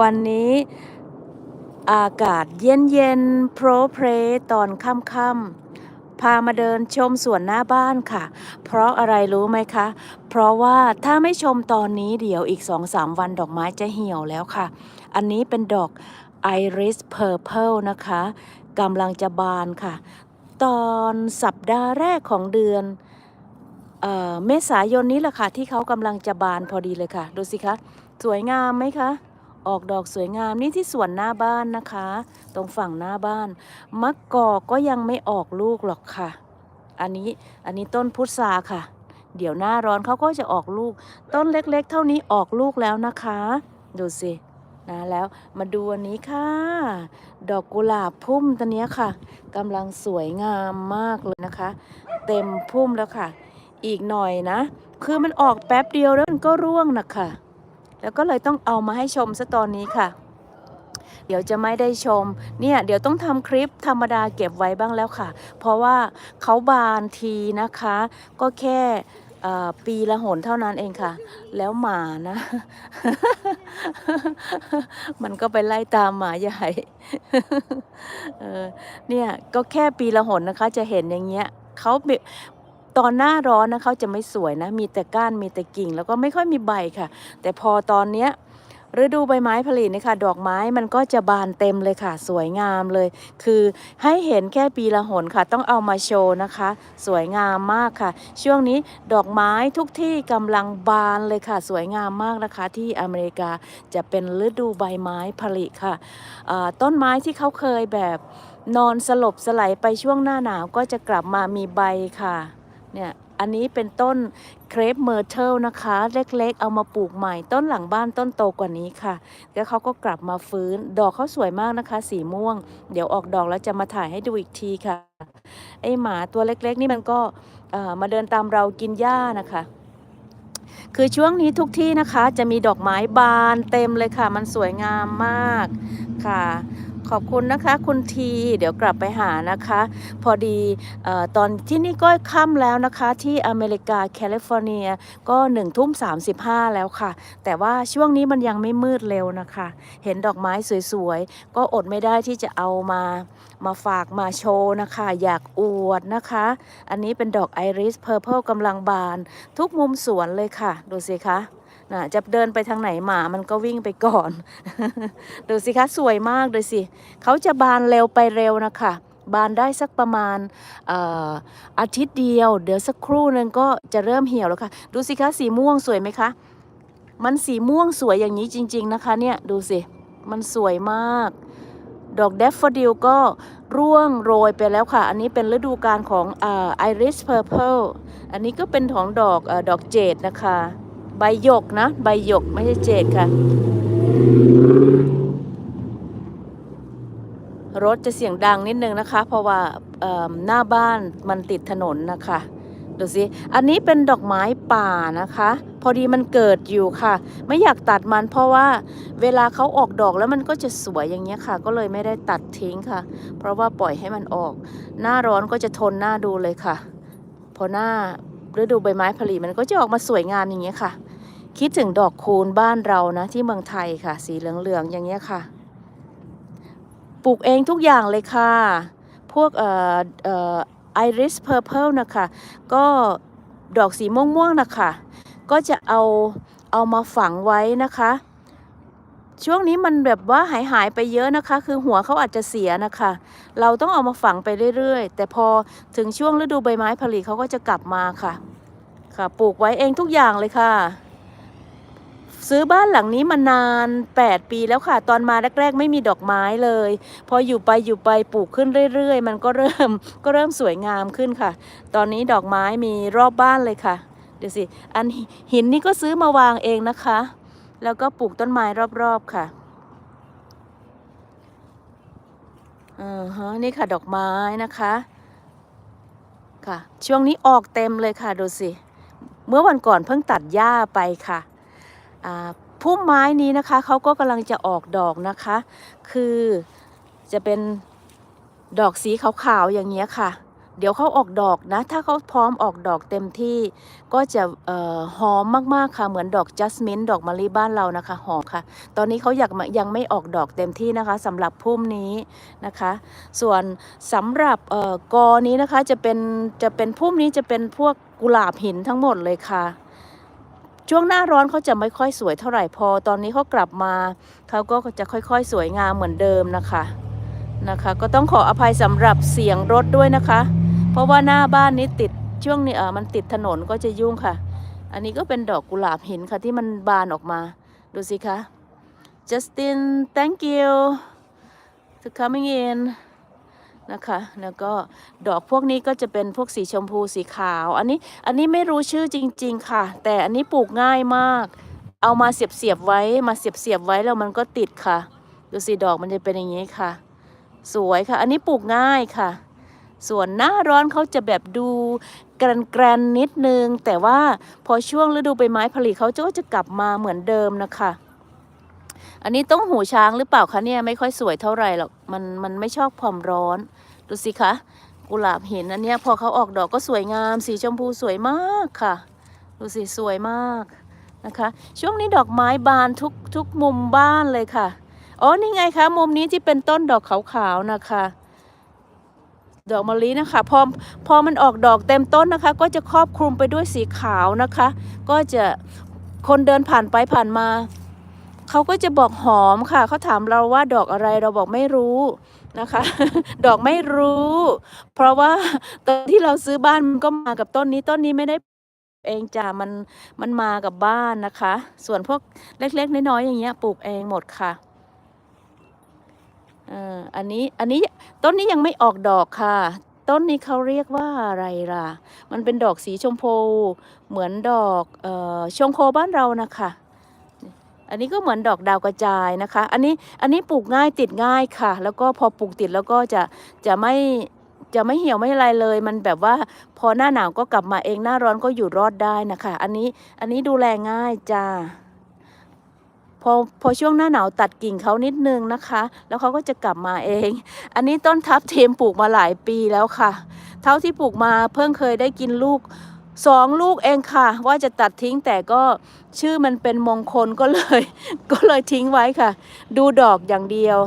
วันนี้อากาศเย็นเย็นๆโพรเพรตอนค่ำๆพามาเดินชมสวนหน้าบ้านค่ะ เพราะอะไรรู้ไหมคะ เพราะว่าถ้าไม่ชมตอนนี้เดี๋ยวอีก2-3วันดอกไม้จะเหี่ยวแล้วค่ะ อันนี้เป็นดอกไอริสเพอร์เพลนะคะกำลังจะบานค่ะ ตอนสัปดาห์แรกของเดือนเอเมษายนนี้แหละค่ะ ที่เขากำลังจะบานพอดีเลยค่ะ ดูสิคะ สวยงามไหมคะ ออกดอกสวยงามนี่ที่สวนหน้าบ้านนะคะ ตรงฝั่งหน้าบ้านมะกอกก็ยังไม่ออกลูกหรอกค่ะ อันนี้อันนี้ต้นพุทราค่ะ เดี๋ยวหน้าร้อนเขาก็จะออกลูก ต้นเล็กๆ เท่านี้ออกลูกแล้วนะคะ ดูสินะแล้วมาดูอันนี้ค่ะ ดอกกุหลาบพุ่มตัวนี้ค่ะกำลังสวยงามมากเลยนะคะ เต็มพุ่มแล้วค่ะ อีกหน่อยนะ คือมันออกแป๊บเดียวแล้วมันก็ร่วงนะคะ แล้วก็เลยต้องเอามาให้ชมซะตอนนี้ค่ะ เดี๋ยวจะไม่ได้ชม เนี่ยเดี๋ยวต้องทำคลิปธรรมดาเก็บไว้บ้างแล้วค่ะ เพราะว่าเขาบานทีนะคะ ก็แค่เอ่อปีละหนเท่านั้นเองค่ะ แล้วหมานะ มันก็ไปไล่ตามหมาใหญ่เออเนี่ยก็แค่ปีละหนนะคะ จะเห็นอย่างเงี้ยเขา ตอนหน้าร้อนนะเขาจะไม่สวยนะ มีแต่ก้านมีแต่กิ่ง แล้วก็ไม่ค่อยมีใบค่ะ แต่พอตอนเนี้ยฤดูใบไม้ผลินี่ค่ะ ดอกไม้มันก็จะบานเต็มเลยค่ะ สวยงามเลย คือให้เห็นแค่ปีละหนค่ะ ต้องเอามาโชว์นะคะ สวยงามมากค่ะ ช่วงนี้ดอกไม้ทุกที่กำลังบานเลยค่ะ สวยงามมากนะคะ ที่อเมริกาจะเป็นฤดูใบไม้ผลิค่ะต้นไม้ที่เขาเคยแบบนอนสลบสลายไปช่วงหน้าหนาวก็จะกลับมามีใบค่ะ เนี่ยอันนี้เป็นต้นเครปเมอร์เทลนะคะ เล็กๆ เอามาปลูกใหม่ ต้นหลังบ้านต้นโตกว่านี้ค่ะ แล้วเขาก็กลับมาฟื้น ดอกเขาสวยมากนะคะ สีม่วง เดี๋ยวออกดอกแล้วจะมาถ่ายให้ดูอีกทีค่ะ ไอหมาตัวเล็กๆ นี่มันก็มาเดินตามเรากินหญ้านะคะคือช่วงนี้ทุกที่นะคะจะมีดอกไม้บานเต็มเลยค่ะ มันสวยงามมากค่ะ ขอบคุณนะคะ คุณที เดี๋ยวกลับไปหานะคะ พอดีออตอนที่นี่ก็ค่ำแล้วนะคะ ที่อเมริกาแคลิฟอร์เนียก็หนึ่งทุ่มสาแล้วค่ะ แต่ว่าช่วงนี้มันยังไม่มืดเร็วนะคะ เห็นดอกไม้สวยๆ ก็อดไม่ได้ที่จะเอามามาฝากมาโชว์นะคะ อยากอวดนะคะ อันนี้เป็นดอกไอริสเพอร์เพลกำลังบาน ทุกมุมสวนเลยค่ะ ดูสิคะ นะจะเดินไปทางไหนหมามันก็วิ่งไปก่อน ดูสิคะสวยมากเลยสิเขาจะบานเร็วไปเร็วนะคะบานได้สักประมาณเอ่อาทิตย์เดียว เดี๋ยวสักครู่นึงก็จะเริ่มเหี่ยวแล้วค่ะ ดูสิคะสีม่วงสวยไหมคะ มันสีม่วงสวยอย่างนี้จริง ๆนะคะเนี่ยดูสิ มันสวยมาก ดอกเดฟฟอดิลก็ร่วงโรยไปแล้วค่ะ อันนี้เป็นฤดูกาลของไอริสเพอร์เพลอันนี้ก็เป็นของดอกอดอกเจดนะคะ ใบหยกนะ ใบหยกไม่ใช่เจดค่ะ รถจะเสียงดังนิดนึงนะคะ เพราะว่าหน้าบ้านมันติดถนนนะคะดูสิ อันนี้เป็นดอกไม้ป่านะคะ พอดีมันเกิดอยู่ค่ะ ไม่อยากตัดมันเพราะว่าเวลาเขาออกดอกแล้วมันก็จะสวยอย่างเงี้ยค่ะ ก็เลยไม่ได้ตัดทิ้งค่ะ เพราะว่าปล่อยให้มันออก หน้าร้อนก็จะทนหน้าดูเลยค่ะ พอหน้าฤดูใบไม้ผลิมันก็จะออกมาสวยงามอย่างเงี้ยค่ะ คิดถึงดอกคูณบ้านเรานะ ที่เมืองไทยค่ะ สีเหลืองๆอย่างเงี้ยค่ะ ปลูกเองทุกอย่างเลยค่ะ พวกเอ่อเอ่อไอริสเพอร์เพลนะคะ ก็ดอกสีม่วงๆนะคะ ก็จะเอาเอามาฝังไว้นะคะ ช่วงนี้มันแบบว่าหายหายๆไปเยอะนะคะ คือหัวเขาอาจจะเสียนะคะ เราต้องเอามาฝังไปเรื่อยๆ แต่พอถึงช่วงฤดูใบไม้ผลิเขาก็จะกลับมาค่ะ ค่ะ ปลูกไว้เองทุกอย่างเลยค่ะ ซื้อบ้านหลังนี้มานาน 8 ปีแล้วค่ะ ตอนมาแรก ๆ ไม่มีดอกไม้เลย พออยู่ไปอยู่ไปปลูกขึ้นเรื่อย ๆ มันก็เริ่มก็เริ่มสวยงามขึ้นค่ะ ตอนนี้ดอกไม้มีรอบบ้านเลยค่ะเดี๋ยวสิอันหินนี่ก็ซื้อมาวางเองนะคะ แล้วก็ปลูกต้นไม้รอบๆค่ะอ่าฮะนี่ค่ะดอกไม้นะคะค่ะ ช่วงนี้ออกเต็มเลยค่ะดูสิ เมื่อวันก่อนเพิ่งตัดหญ้าไปค่ะ พุ่มไม้นี้นะคะเขาก็กำลังจะออกดอกนะคะ คือจะเป็นดอกสีขาวๆอย่างเงี้ยค่ะ เดี๋ยวเขาออกดอกนะ ถ้าเขาพร้อมออกดอกเต็มที่ ก็จะออหอมมากๆค่ะ เหมือนดอกจัสมินดอกมะลิบ้านเรานะคะ หอมค่ะ ตอนนี้เขาอยากยังไม่ออกดอกเต็มที่นะคะสำหรับพุ่มนี้นะคะ ส่วนสำหรับออกอนี้นะคะจะเป็นจะเป็นพุ่มนี้จะเป็นพวกกุหลาบหินทั้งหมดเลยค่ะ ช่วงหน้าร้อนเขาจะไม่ค่อยสวยเท่าไหร่พอ ตอนนี้เขากลับมาเขาก็จะค่อยๆ สวยงามเหมือนเดิมนะคะนะคะ ก็ต้องขออภัยสำหรับเสียงรถด้วยนะคะ เพราะว่าหน้าบ้านนี้ติดช่วงนี้เออมันติดถนนก็จะยุ่งค่ะ อันนี้ก็เป็นดอกกุหลาบหินค่ะที่มันบานออกมา ดูสิคะ Justin thank you to coming in นะคะ แล้วก็ดอกพวกนี้ก็จะเป็นพวกสีชมพูสีขาว อันนี้อันนี้ไม่รู้ชื่อจริง ๆ ค่ะ แต่อันนี้ปลูกง่ายมาก เอามาเสียบเสียบๆไว้มาเสียบเสียบๆไว้แล้วมันก็ติดค่ะ ดูสิดอกมันจะเป็นอย่างนี้ค่ะ สวยค่ะ อันนี้ปลูกง่ายค่ะ ส่วนหน้าร้อนเขาจะแบบดูแกรนแกรนๆนิดนึง แต่ว่าพอช่วงฤดูใบไม้ผลิเขาจะกลับมาเหมือนเดิมนะคะ อันนี้ต้องหูช้างหรือเปล่าคะเนี่ยไม่ค่อยสวยเท่าไหร่หรอกมันมันไม่ชอบความร้อน ดูสิคะกุหลาบเหินอันเนี้ยพอเขาออกดอกก็สวยงาม สีชมพูสวยมากค่ะ ดูสิสวยมากนะคะ ช่วงนี้ดอกไม้บานทุกทุกมุมบ้านเลยค่ะอ๋อนี่ไงคะมุมนี้ที่เป็นต้นดอกขาวๆนะคะ ดอกมะลินะคะพอพอมันออกดอกเต็มต้นนะคะ ก็จะครอบคลุมไปด้วยสีขาวนะคะ ก็จะคนเดินผ่านไปผ่านมา เขาก็จะบอกหอมค่ะ เขาถามเราว่าดอกอะไรเราบอกไม่รู้นะคะ ดอกไม่รู้ เพราะว่าตอนที่เราซื้อบ้านมันก็มากับต้นนี้ต้นนี้ไม่ได้เองจ้ะมันมันมากับบ้านนะคะ ส่วนพวกเล็กๆน้อยๆอย่างเงี้ยปลูกเองหมดค่ะอ่ออันนี้อันนี้ต้นนี้ยังไม่ออกดอกค่ะ ต้นนี้เขาเรียกว่าอะไรล่ะ มันเป็นดอกสีชมพู เหมือนดอกเอ่อชงโคบ้านเรานะคะ อันนี้ก็เหมือนดอกดาวกระจายนะคะ อันนี้อันนี้ปลูกง่ายติดง่ายค่ะ แล้วก็พอปลูกติดแล้วก็จะจะไม่จะไม่เหี่ยวไม่อะไรเลย มันแบบว่าพอหน้าหนาวก็กลับมาเองหน้าร้อนก็อยู่รอดได้นะคะ อันนี้อันนี้ดูแลง่ายจ้าพอพอช่วงหน้าหนาวตัดกิ่งเขานิดนึงนะคะ แล้วเขาก็จะกลับมาเอง อันนี้ต้นทับเทียมปลูกมาหลายปีแล้วค่ะ เท่าที่ปลูกมาเพิ่งเคยได้กินลูก สองลูกเองค่ะ ว่าจะตัดทิ้งแต่ก็ชื่อมันเป็นมงคลก็เลย ก็เลยทิ้งไว้ค่ะ ดูดอกอย่างเดียว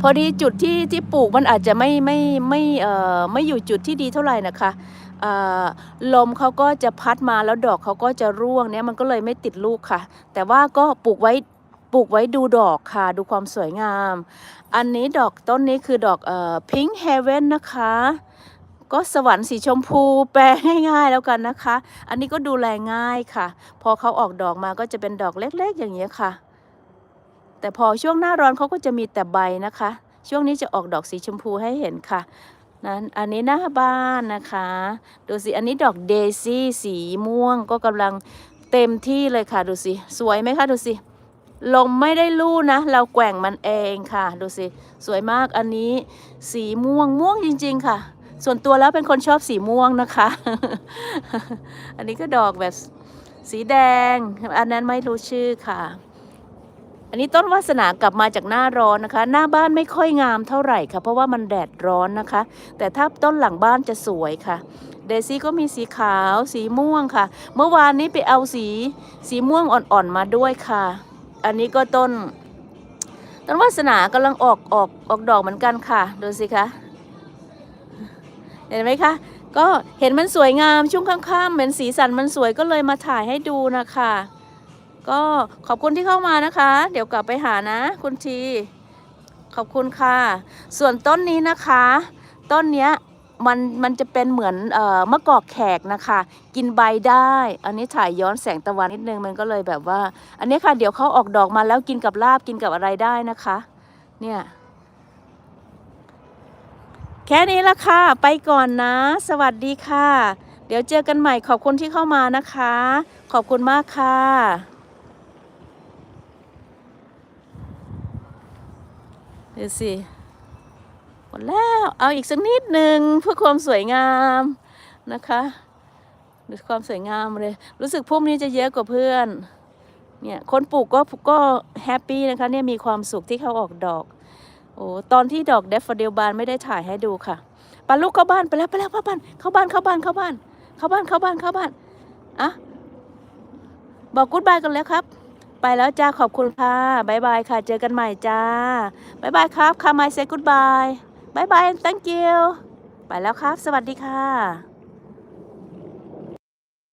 พอดีจุดที่ที่ปลูกมันอาจจะไม่ไม่ไม่เอ่อไม่อยู่จุดที่ดีเท่าไหร่นะคะลมเขาก็จะพัดมาแล้วดอกเขาก็จะร่วงเนี่ยมันก็เลยไม่ติดลูกค่ะ แต่ว่าก็ปลูกไว้ปลูกไว้ดูดอกค่ะ ดูความสวยงาม อันนี้ดอกต้นนี้คือดอกเอ่อ pink heaven นะคะ ก็สวรรค์สีชมพูแปลง่ายๆแล้วกันนะคะ อันนี้ก็ดูแลง่ายค่ะ พอเขาออกดอกมาก็จะเป็นดอกเล็กๆอย่างนี้ค่ะ แต่พอช่วงหน้าร้อนเขาก็จะมีแต่ใบนะคะ ช่วงนี้จะออกดอกสีชมพูให้เห็นค่ะนั้นอันนี้หน้าบ้านนะคะ ดูสิ อันนี้ดอกเดซี่สีม่วงก็กำลังเต็มที่เลยค่ะ ดูสิ สวยไหมคะ ดูสิ ลมไม่ได้ลู่นะ เราแกว่งมันเองค่ะ ดูสิ สวยมากอันนี้สีม่วงม่วงจริง ๆ ค่ะ ส่วนตัวแล้วเป็นคนชอบสีม่วงนะคะ อันนี้ก็ดอกแบบสีแดง อันนั้นไม่รู้ชื่อค่ะ อันนี้ต้นวาสนากลับมาจากหน้าร้อนนะคะ หน้าบ้านไม่ค่อยงามเท่าไหร่ค่ะ เพราะว่ามันแดดร้อนนะคะ แต่ถ้าต้นหลังบ้านจะสวยค่ะ เดซี่ก็มีสีขาวสีม่วงค่ะ เมื่อวานนี้ไปเอาสีสีม่วงอ่อนๆมาด้วยค่ะ อันนี้ก็ต้นต้นวาสนากำลังออกออกออกดอกเหมือนกันค่ะ ดูสิคะ เห็นไหมคะ ก็เห็นมันสวยงามช่วงค่ำๆเหมือนสีสันมันสวยก็เลยมาถ่ายให้ดูนะคะ ก็ขอบคุณที่เข้ามานะคะ เดี๋ยวกลับไปหานะ คุณที ขอบคุณค่ะ ส่วนต้นนี้นะคะ ต้นเนี้ยมันมันจะเป็นเหมือนเอ่อมะกอกแขกนะคะ กินใบได้ อันนี้ถ่ายย้อนแสงตะวันนิดนึงมันก็เลยแบบว่า อันนี้ค่ะเดี๋ยวเขาออกดอกมาแล้วกินกับลาบกินกับอะไรได้นะคะ เนี่ย แค่นี้ละค่ะ ไปก่อนนะ สวัสดีค่ะ เดี๋ยวเจอกันใหม่ขอบคุณที่เข้ามานะคะ ขอบคุณมากค่ะดูสิหมดแล้วเอาอีกสักนิดหนึ่งเพื่อความสวยงามนะคะดูความสวยงามเลย รู้สึกพุ่มนี้จะเยอะกว่าเพื่อนเนี่ยคนปลูกก็ก็แฮปปี้นะคะเนี่ยมีความสุขที่เขาออกดอก โอ้ตอนที่ดอกเดฟฟเดลบานไม่ได้ถ่ายให้ดูค่ะปาลูกเข้าบ้านไปแล้วไปแล้วเข้าบ้านเข้าบ้านเข้าบ้านเข้าบ้านเข้าบ้านเข้าบ้านเข้าบ้านอะบอกกู๊ดบายกันแล้วครับ ไปแล้วจ้าขอบคุณค่ะบายบายค่ะเจอกันใหม่จ้าบายบายครับคาไมเซกู๊ดบายบายบาย thank you ไปแล้วครับ สวัสดีค่ะ